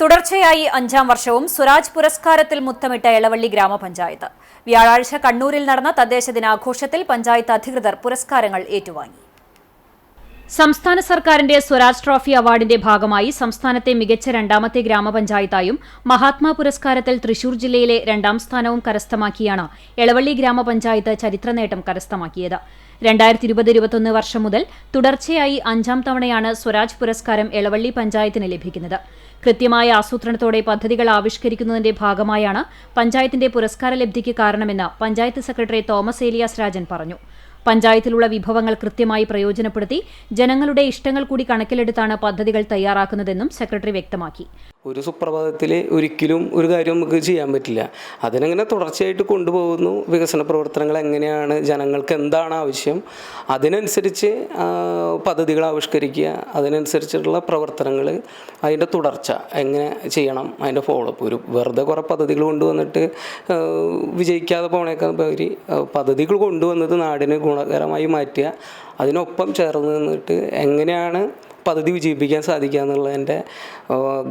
തുടർച്ചയായി അഞ്ചാം വർഷവും സ്വരാജ് പുരസ്കാരത്തിൽ മുത്തമിട്ട എളവള്ളി ഗ്രാമപഞ്ചായത്ത്. വ്യാഴാഴ്ച കണ്ണൂരിൽ നടന്ന തദ്ദേശ ദിനാഘോഷത്തിൽ പഞ്ചായത്ത് അധികൃതർ പുരസ്കാരങ്ങൾ ഏറ്റുവാങ്ങി. സംസ്ഥാന സർക്കാരിന്റെ സ്വരാജ് ട്രോഫി അവാർഡിന്റെ ഭാഗമായി സംസ്ഥാനത്തെ മികച്ച രണ്ടാമത്തെ ഗ്രാമപഞ്ചായത്തായും മഹാത്മാ പുരസ്കാരത്തിൽ തൃശൂർ ജില്ലയിലെ രണ്ടാം സ്ഥാനവും കരസ്ഥമാക്കിയാണ് എളവള്ളി ഗ്രാമപഞ്ചായത്ത് ചരിത്ര നേട്ടം കരസ്ഥമാക്കിയത്. രണ്ടായിരത്തി ഇരുപത് ഇരുപത്തൊന്ന് വർഷം മുതൽ തുടർച്ചയായി അഞ്ചാം തവണയാണ് സ്വരാജ് പുരസ്കാരം എളവള്ളി പഞ്ചായത്തിന് ലഭിക്കുന്നത്. കൃത്യമായ ആസൂത്രണത്തോടെ പദ്ധതികൾ ആവിഷ്കരിക്കുന്നതിന്റെ ഭാഗമായാണ് പഞ്ചായത്തിന്റെ പുരസ്കാര ലബ്ധിക്ക് കാരണമെന്ന് പഞ്ചായത്ത് സെക്രട്ടറി തോമസ് ഏലിയാസ് രാജൻ പറഞ്ഞു. പഞ്ചായത്തിലുള്ള വിഭവങ്ങൾ കൃത്യമായി പ്രയോജനപ്പെടുത്തി ജനങ്ങളുടെ ഇഷ്ടങ്ങൾ കൂടി കണക്കിലെടുത്താണ് പദ്ധതികൾ തയ്യാറാക്കുന്നതെന്നും സെക്രട്ടറി വ്യക്തമാക്കി. ഒരു സുപ്രഭാതത്തിൽ ഒരിക്കലും ഒരു കാര്യം നമുക്ക് ചെയ്യാൻ പറ്റില്ല. അതിനങ്ങനെ തുടർച്ചയായിട്ട് കൊണ്ടുപോകുന്നു വികസന പ്രവർത്തനങ്ങൾ എങ്ങനെയാണ് ജനങ്ങൾക്ക് എന്താണ് ആവശ്യം അതിനനുസരിച്ച് പദ്ധതികൾ ആവിഷ്കരിക്കുക അതിനനുസരിച്ചിട്ടുള്ള പ്രവർത്തനങ്ങൾ അതിന്റെ തുടർച്ച എങ്ങനെ ചെയ്യണം അതിന്റെ ഫോളോപ്പ് ഒരു വെറുതെ കുറേ പദ്ധതികൾ കൊണ്ടുവന്നിട്ട് വിജയിക്കാതെ പോകണേക്കാൾ പദ്ധതികൾ കൊണ്ടുവന്നത് നാടിന് ഗുണകരമായി മാറ്റുക. അതിനൊപ്പം ചേർന്ന് നിന്നിട്ട് എങ്ങനെയാണ് പദ്ധതി വിജയിപ്പിക്കാൻ സാധിക്കുക എന്നുള്ളതിന്റെ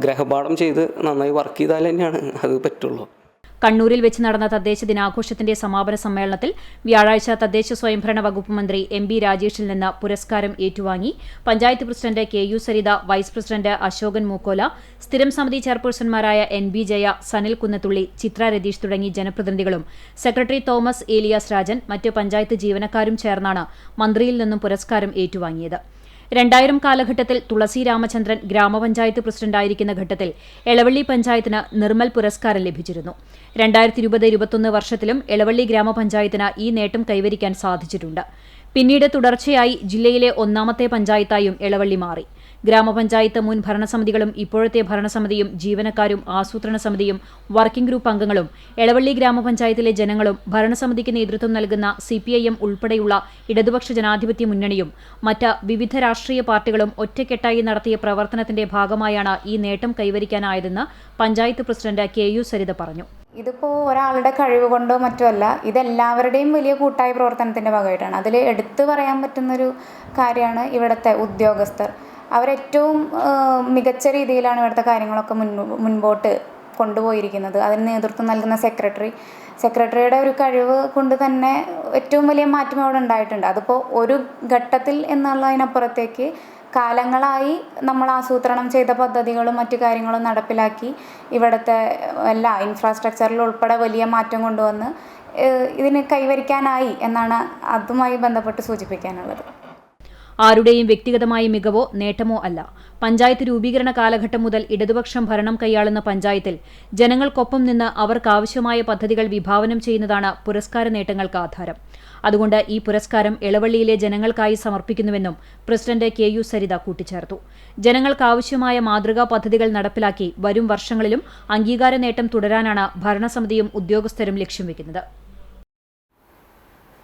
ഗ്രഹപാഠം ചെയ്ത് നന്നായി വർക്ക് ചെയ്താൽ തന്നെയാണ് അത് പറ്റുള്ളൂ. കണ്ണൂരിൽ വെച്ച് നടന്ന തദ്ദേശ ദിനാഘോഷത്തിന്റെ സമാപന സമ്മേളനത്തിൽ വ്യാഴാഴ്ച തദ്ദേശ സ്വയംഭരണ വകുപ്പ് മന്ത്രി എം ബി രാജേഷിൽ നിന്ന് പുരസ്കാരം ഏറ്റുവാങ്ങി. Panchayat president K U Saritha vice president Ashokan Mookkola സ്ഥിരം സമിതി ചെയർപേഴ്സൺമാരായ എൻ ബി ജയ സനിൽ കുന്നത്തുള്ളി ചിത്ര രതീഷ് തുടങ്ങി ജനപ്രതിനിധികളും സെക്രട്ടറി തോമസ് ഏലിയാസ് രാജൻ മറ്റ് പഞ്ചായത്ത് ജീവനക്കാരും ചേർന്നാണ് മന്ത്രിയിൽ നിന്നും പുരസ്കാരം ഏറ്റുവാങ്ങിയത്. രണ്ടായിരം കാലഘട്ടത്തിൽ തുളസി രാമചന്ദ്രൻ ഗ്രാമപഞ്ചായത്ത് പ്രസിഡന്റായിരിക്കുന്ന ഘട്ടത്തിൽ എളവള്ളി പഞ്ചായത്തിന് നിർമ്മൽ പുരസ്കാരം ലഭിച്ചിരുന്നു. രണ്ടായിരത്തി ഇരുപത് ഇരുപത്തൊന്ന് വർഷത്തിലും എളവള്ളി ഗ്രാമപഞ്ചായത്തിന് ഈ നേട്ടം കൈവരിക്കാൻ സാധിച്ചിട്ടുണ്ട്. പിന്നീട് തുടർച്ചയായി ജില്ലയിലെ ഒന്നാമത്തെ പഞ്ചായത്തായും എളവള്ളി മാറി. ഗ്രാമപഞ്ചായത്ത് മുൻ ഭരണസമിതികളും ഇപ്പോഴത്തെ ഭരണസമിതിയും ജീവനക്കാരും ആസൂത്രണ സമിതിയും വർക്കിംഗ് ഗ്രൂപ്പ് അംഗങ്ങളും എളവള്ളി ഗ്രാമപഞ്ചായത്തിലെ ജനങ്ങളും ഭരണസമിതിക്ക് നേതൃത്വം നൽകുന്ന സിപിഐഎം ഉൾപ്പെടെയുള്ള ഇടതുപക്ഷ ജനാധിപത്യ മുന്നണിയും മറ്റ് വിവിധ രാഷ്ട്രീയ പാർട്ടികളും ഒറ്റക്കെട്ടായി നടത്തിയ പ്രവർത്തനത്തിന്റെ ഭാഗമായാണ് ഈ നേട്ടം കൈവരിക്കാനായതെന്ന് panchayat president K U Saritha പറഞ്ഞു. ഇതിപ്പോൾ ഒരാളുടെ കഴിവ് കൊണ്ടോ മറ്റോ അല്ല ഇതെല്ലാവരുടെയും വലിയ കൂട്ടായ പ്രവർത്തനത്തിന്റെ ഭാഗമായിട്ടാണ്. അതിൽ എടുത്തു പറയാൻ പറ്റുന്നൊരു കാര്യമാണ് ഇവിടുത്തെ ഉദ്യോഗസ്ഥർ. അവരേറ്റവും മികച്ച രീതിയിലാണ് ഇവിടുത്തെ കാര്യങ്ങളൊക്കെ മുൻ മുൻപോട്ട് കൊണ്ടുപോയിരിക്കുന്നത്. അതിന് നേതൃത്വം നൽകുന്ന സെക്രട്ടറി സെക്രട്ടറിയുടെ ഒരു കഴിവ് കൊണ്ട് തന്നെ ഏറ്റവും വലിയ മാറ്റം അവിടെ ഉണ്ടായിട്ടുണ്ട്. അതിപ്പോൾ ഒരു ഘട്ടത്തിൽ എന്നുള്ളതിനപ്പുറത്തേക്ക് കാലങ്ങളായി നമ്മൾ ആസൂത്രണം ചെയ്ത പദ്ധതികളും മറ്റു കാര്യങ്ങളും നടപ്പിലാക്കി ഇവിടുത്തെ എല്ലാ ഇൻഫ്രാസ്ട്രക്ചറിൽ ഉൾപ്പെടെ വലിയ മാറ്റം കൊണ്ടുവന്ന് ഇതിന് കൈവരിക്കാനായി എന്നാണ് അതുമായി ബന്ധപ്പെട്ട് സൂചിപ്പിക്കാനുള്ളത്. ആരുടെയും വ്യക്തിഗതമായ മികവോ നേട്ടമോ അല്ല. പഞ്ചായത്ത് രൂപീകരണ കാലഘട്ടം മുതൽ ഇടതുപക്ഷം ഭരണം കൈയാളുന്ന പഞ്ചായത്തിൽ ജനങ്ങൾക്കൊപ്പം നിന്ന് അവർക്കാവശ്യമായ പദ്ധതികൾ വിഭാവനം ചെയ്യുന്നതാണ് പുരസ്കാര നേട്ടങ്ങൾക്ക് ആധാരം. അതുകൊണ്ട് ഈ പുരസ്കാരം ഇളവള്ളിയിലെ ജനങ്ങൾക്കായി സമർപ്പിക്കുന്നുവെന്നും പ്രസിഡന്റ് കെ യു സരിത കൂട്ടിച്ചേർത്തു. ജനങ്ങൾക്കാവശ്യമായ മാതൃകാ പദ്ധതികൾ നടപ്പിലാക്കി വരും വർഷങ്ങളിലും അംഗീകാര നേട്ടം തുടരാനാണ് ഭരണസമിതിയും ഉദ്യോഗസ്ഥരും ലക്ഷ്യം വെക്കുന്നത്.